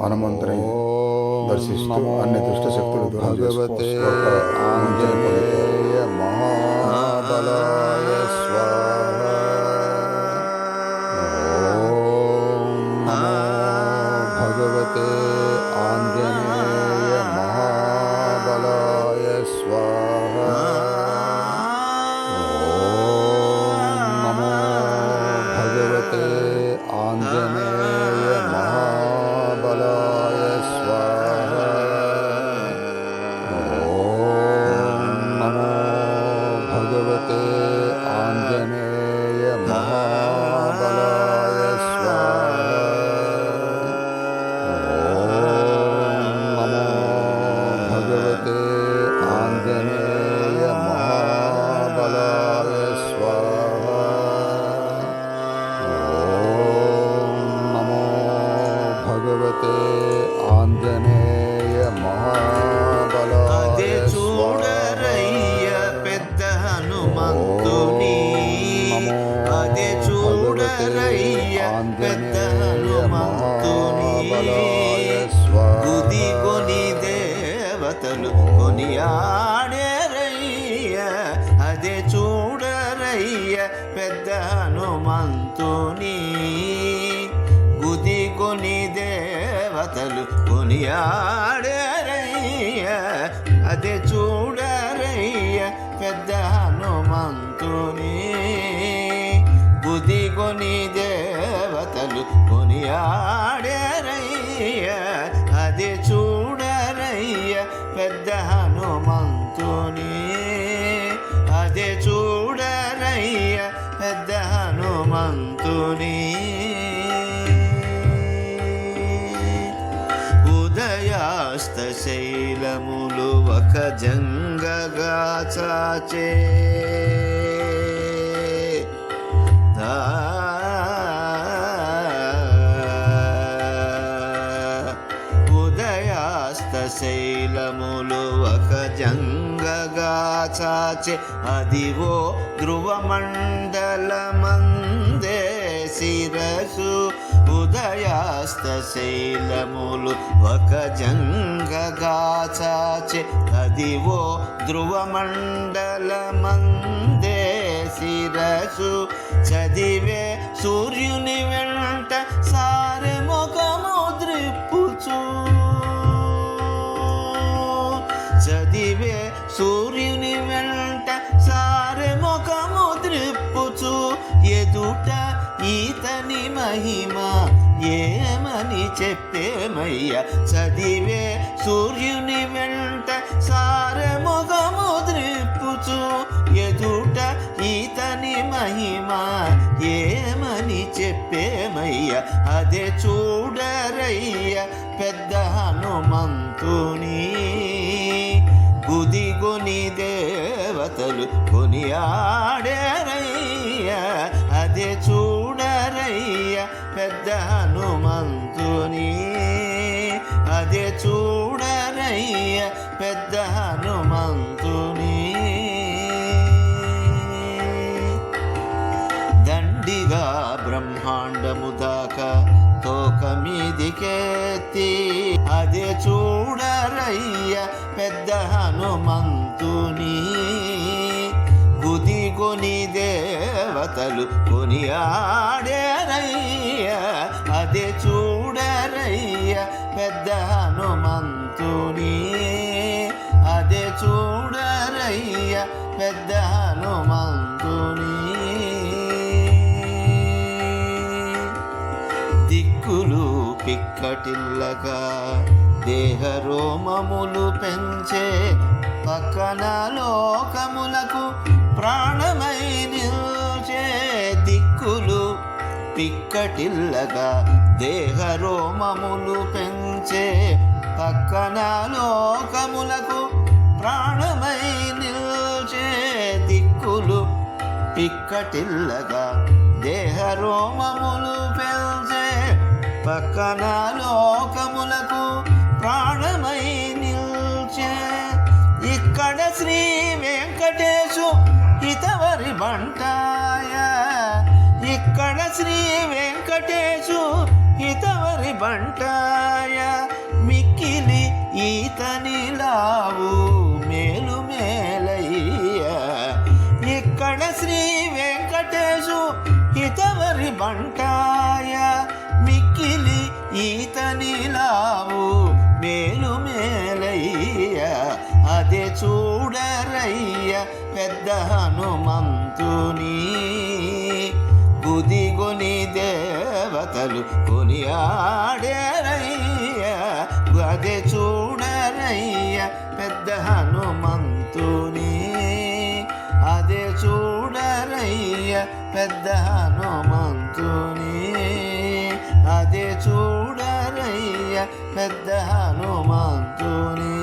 హనుమంతుని దర్శిస్తూ అన్ని దుష్ట శక్తులు దూరం భగవతే చేసుకో. శ్లోక ఆంజనేయ అదే చూడరయ్య పెద్ద హనుమంతుని గుది కొని దేవతలు కొనియాడేరయ్య అదే చూడరయ్య పెద్ద హనుమంతుని గుది కొని దేవతలు కొనియాడేరయ్య అదే చూడరయ్య పెద్ద హనుమంతుని బుద్ధి కొని దేవతలు కొనియాడేరయ్య అది చూడరయ్య పెద్ద హనుమంతుని. అది చూడరయ్య పెద్ద హనుమంతుని. ఉదయాస్త శైలములు ఒక జంగగా చాచే వ్యంగగా చాచే అదివో ధ్రువమండలమందే శిరసు. ఉదయాస్త శైలములు ఒక జంగగా చాచే అదివో ధ్రువమండలమందే శిరసు. చదివే సూర్యుని వెంట ఎదుట ఈతని మహిమ ఏమని చెప్పేమయ్య చదివే సూర్యుని వెంట సారె ముఖము ద్రిప్పుచు ఎదుట ఈతని మహిమ ఏమని చెప్పేమయ్య అదే చూడరయ్య పెద్ద హనుమంతుని. గుదిగొని దేవతలు కొనియాడే పెద్ద హనుమంతుని. దండిగా బ్రహ్మాండము దాకా తోక మీదికెత్తి అదే చూడరయ్య పెద్ద హనుమంతుని. గుది కొని దేవతలు కొనియాడేరయ్య అదే చూడరయ్య పెద్ద హనుమంతుని. చూడరయ్య పెద్ద హనుమంతుని దిక్కులు పిక్కటిల్లగా దేహరోమములు పెంచే పక్కన లోకములకు ప్రాణమై నిల్చే దిక్కులు పిక్కటిల్లగా దేహరోమములు పెంచే పక్కన లోకములకు ప్రాణమై నిల్చే దిక్కులు పిక్కటిల్లగా దేహరోమములు పెంచే పక్కన లోకములకు ప్రాణమై నిల్చే. ఇక్కడ శ్రీ వెంకటేశు హితవరి బంటాయ. ఇక్కడ శ్రీ వెంకటేశు హితవరి బంటాయ. మిక్కిలి ఈతనిలావు వంకాయ బంటాయ మిక్కిలి ఈతనిలావు మేలు మేలయ్య అదే చూడరయ్య పెద్ద హనుమంతుని. బుదిగొని దేవతలు కొనియాడేరయ్య చూడరయ్య పెద్ద హనుమంతుని. అదే చూడరయ్య పెద్ద హనుమంతుని.